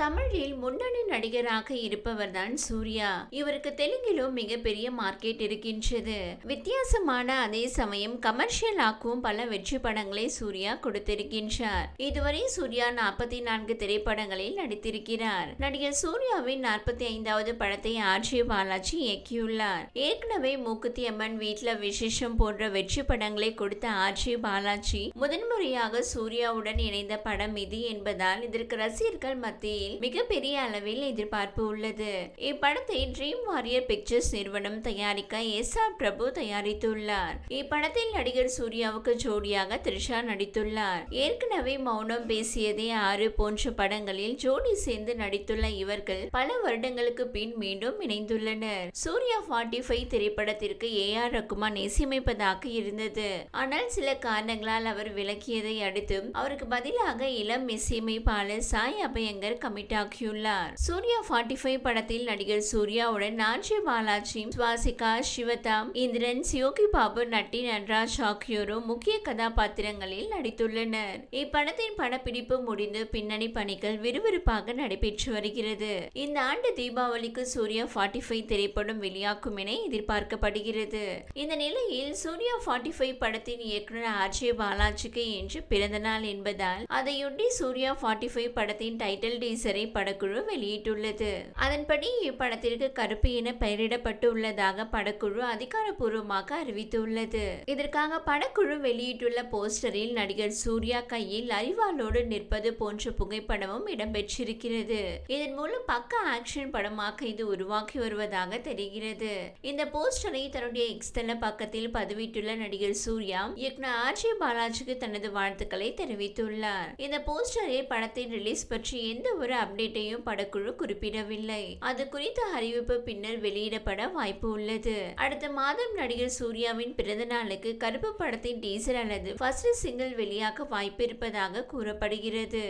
தமிழில் முன்னணி நடிகராக இருப்பவர்தான் சூர்யா. இவருக்கு தெலுங்கிலும் மிகப்பெரிய மார்க்கெட் இருக்கின்றது. வித்தியாசமான அதே சமயம் கமர்ஷியல் ஆக்கும் பல வெற்றி படங்களை சூர்யா கொடுத்திருக்கின்றார். இதுவரை சூர்யா நாற்பத்தி நான்கு திரைப்படங்களில் நடித்திருக்கிறார். நடிகர் சூர்யாவின் நாற்பத்தி ஐந்தாவது படத்தை ஆர்ஜி பாலாஜி இயக்கியுள்ளார். ஏற்கனவே மூக்குத்தி அம்மன் வீட்ல விசேஷம் போன்ற வெற்றி படங்களை கொடுத்த ஆர்ஜி பாலாஜி முதன்முறையாக சூர்யாவுடன் இணைந்த படம் இது என்பதால் இதற்கு ரசிகர்கள் மத்தியில் மிகப்பெரிய அளவில் எதிர்பார்ப்பு உள்ளது. இப்படத்தை ட்ரீம் வாரியர் பிக்சர்ஸ் நிறுவனம் தயாரிக்க எஸ். ஆர். பிரபு தயாரித்துள்ளார். இப்படத்தில் நடிகர் சூர்யாவுக்கு ஜோடியாக த்ரிஷா நடித்துள்ளார். ஏற்கனவே மௌனம் பேசியதே ஆறு போன்ற படங்களில் ஜோடி சேர்ந்து நடித்துள்ள இவர்கள் பல வருடங்களுக்கு பின் மீண்டும் இணைந்துள்ளனர். சூர்யா ஃபார்ட்டி ஃபைவ் திரைப்படத்திற்கு ஏ. ஆர். ரகுமான் இசையமைப்பதாக இருந்தது. ஆனால் சில காரணங்களால் அவர் விலக்கியதை அடுத்து அவருக்கு பதிலாக இளம் இசையமைப்பாளர் சாய் அபயங்கர் கமி ஆகியுள்ளார் சூர்யா ஃபார்ட்டி ஃபைவ் படத்தில் நடிகர் சூர்யாவுடன் நாஞ்சி பாலாஜி சுவாசிகா சிவதாம் இந்திரன் சியோகி பாபு நட்டி நன்ராஜ் ஆகியோரும் முக்கிய கதாபாத்திரங்களில் நடித்துள்ளனர். இப்படத்தின் படப்பிடிப்பு முடிந்து பின்னணி பணிகள் விறுவிறுப்பாக நடைபெற்று வருகிறது. இந்த ஆண்டு தீபாவளிக்கு சூர்யா ஃபார்ட்டி ஃபைவ் திரைப்படம் வெளியாகும் என எதிர்பார்க்கப்படுகிறது. இந்த நிலையில் சூர்யா ஃபார்ட்டி ஃபைவ் படத்தின் இயக்குனர் ஆர்ஜே பாலாஜிக்கு இன்று பிறந்தநாள் என்பதால் அதையொட்டி சூர்யா ஃபார்ட்டி ஃபைவ் படத்தின் டைட்டில் டீசர் படக்குழு வெளியிட்டுள்ளது. அதன்படி இப்படத்திற்கு கருப்பு என பெயரிடப்பட்டு உள்ளதாக படக்குழு அதிகாரப்பூர்வமாக அறிவித்துள்ளது. இதற்காக படக்குழு வெளியிட்டுள்ள போஸ்டரில் நடிகர் சூர்யா கையில் அறிவாளோடு நிற்பது போன்ற புகைப்படமும் இடம்பெற்றிருக்கிறது. இதன் மூலம் பக்க ஆக்ஷன் படமாக இது உருவாக்கி வருவதாக தெரிகிறது. இந்த போஸ்டரை தன்னுடைய எக்ஸ்தல பக்கத்தில் பதிவிட்டுள்ள நடிகர் சூர்யா இயக்குனர் ஆர்ஜே பாலாஜிக்கு தனது வாழ்த்துக்களை தெரிவித்துள்ளார். இந்த போஸ்டரில் படத்தின் ரிலீஸ் பற்றி எந்த ஒரு அப்டேட்டையும் படக்குழு குறிப்பிடவில்லை. அது குறித்த அறிவிப்பு பின்னர் வெளியிடப்பட வாய்ப்பு உள்ளது. அடுத்த மாதம் நடிகர் சூர்யாவின் பிறந்த நாளுக்கு கருப்பு படத்தின் டீசர் அல்லது ஃபர்ஸ்ட் சிங்கிள் வெளியாக வாய்ப்பு இருப்பதாக கூறப்படுகிறது.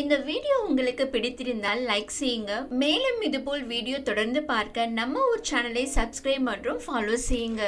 இந்த வீடியோ உங்களுக்கு பிடித்திருந்தால் லைக் செய்யுங்க. மேலும் இதுபோல் வீடியோ தொடர்ந்து பார்க்க நம்ம ஒரு சேனலை சப்ஸ்கிரைப் மற்றும் ஃபாலோ செய்யுங்க.